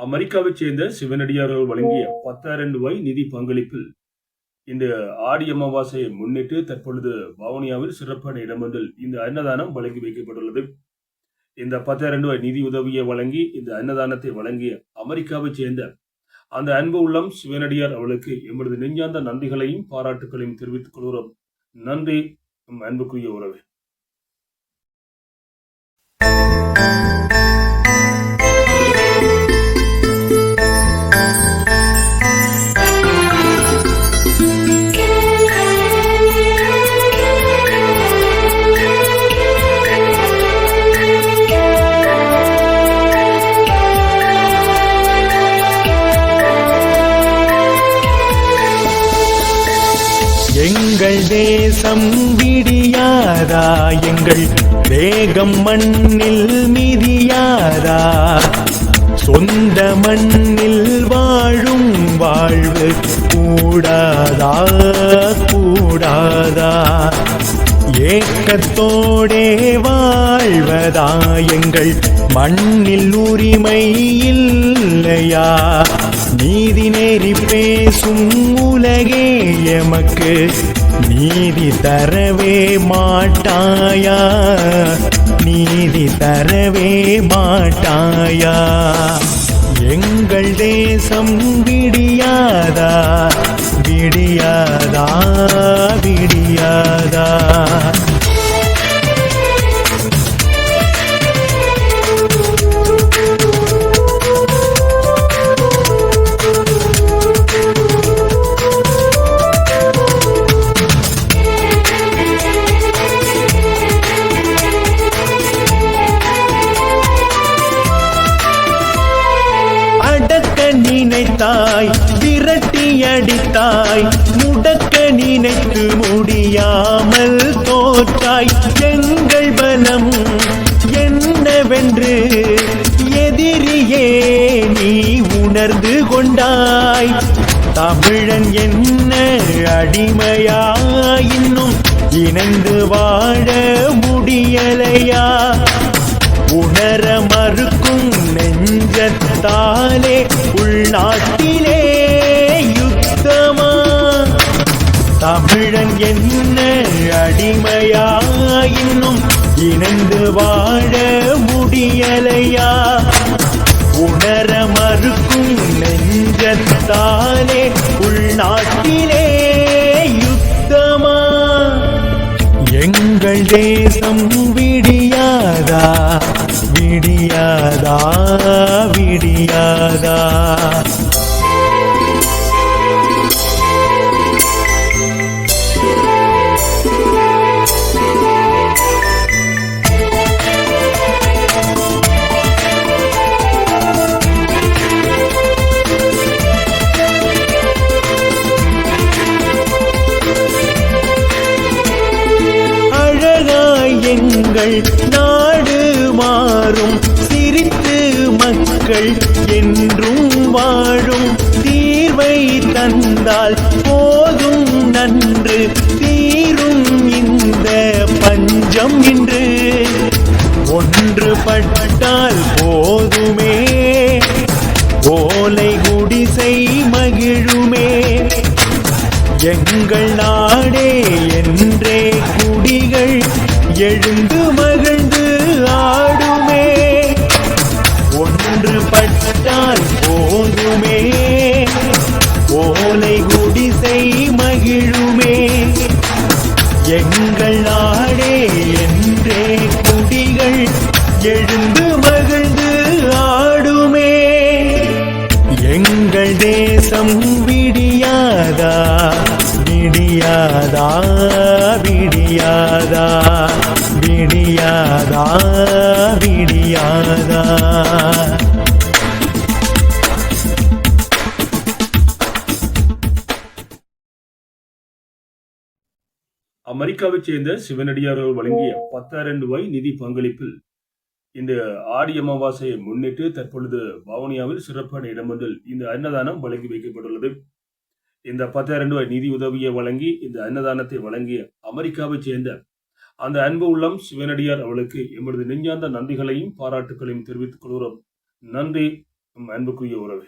அமெரிக்காவைச் சேர்ந்த சிவனடியார்கள் வழங்கிய பத்தாயிரம் ரூபாய் நிதி பங்களிப்பில் இந்த ஆடி அமாவாசையை முன்னிட்டு தற்பொழுது வவுனியாவில் சிறப்பான இடமொன்றில் இந்த அன்னதானம் வழங்கி வைக்கப்பட்டுள்ளது. இந்த பத்தாயிரம் ரூபாய் நிதி உதவியை வழங்கி இந்த அன்னதானத்தை வழங்கிய அமெரிக்காவைச் சேர்ந்த அந்த அன்பு உள்ளம் சிவனடியார் அவளுக்கு எமது நெஞ்சார்ந்த நன்றிகளையும் பாராட்டுகளையும் தெரிவித்துக் கொள்கிறோம். நன்றி. அன்புக்குரிய உறவே. எங்கள் தேசம் விடியாதா? எங்கள் தேகம் மண்ணில் மிதியாதா? சொந்த மண்ணில் வாழும் வாழ்வு கூடாதா? கூடாதா? ஏக்கத்தோடே வாழ்வதா? எங்கள் மண்ணில் உரிமை இல்லையா? நீதி நேரி பேசும் உலகே எமக்கு. நீதி தரவே மாட்டாயா? நீதி தரவே மாட்டாயா? எங்கள் தேசம் விடியாதா? விடியாதா? விடியாதா நினைத்தாய் விரட்டி அடித்தாய் முடக்க நினைத்து முடியாமல் தோற்றாய் எங்கள் பலம் என்னவென்று எதிரியே நீ உணர்ந்து கொண்டாய். தமிழன் என்ன அடிமையா இன்னும் இணைந்து வாழ முடியலையா? உணர மறுக்கும் நெஞ்சத்தாலே உள்நாட்டில் தமிழன் என்ன அடிமையா? இன்னும் இணைந்து வாழ முடியலையா? உணர மறுக்கும் நெஞ்சத்தாலே உள்நாட்டிலே யுத்தமா? எங்கள் தேசம் விடியாதா? விடியாதா? விடியாதா? எங்கள் நாடு மாறும். சிரித்து மக்கள் என்றும் வாழும். தீர்வை தந்தால் போதும் நன்று. தீரும் இந்த பஞ்சம் இன்று. பட்டால் போதுமே. ஓலை குடிசை மகிழுமே. எங்கள் நாடே என்றே. எழுந்து மகிழ்ந்து ஆடுமே. ஒன்று பட்டால் போதுமே. ஓலை குடிசை மகிழுமே. எங்கள் நாடே என்றே குடிகள் எழுந்து மகிழ்ந்து ஆடுமே. எங்கள் தேசம் விடியாதா அமெரிக்காவைச் சேர்ந்த சிவனடியார்கள் வழங்கிய பத்தாயிரம் ரூபாய் நிதி பங்களிப்பில் இந்த ஆடி அமாவாசையை முன்னிட்டு தற்பொழுது வவுனியாவில் சிறப்பான இடமொன்றில் இந்த அன்னதானம் வழங்கி வைக்கப்பட்டுள்ளது. இந்த பத்தாயிரம் ரூபாய் நிதி உதவியை வழங்கி இந்த அன்னதானத்தை வழங்கிய அமெரிக்காவைச் சேர்ந்த அந்த அன்பு உள்ளம் சிவனடியார் அவளுக்கு எமது நெஞ்சார்ந்த நன்றிகளையும் பாராட்டுகளையும் தெரிவித்துக் கொள்கிறோம். நன்றி. நம் அன்புக்குரிய உறவு.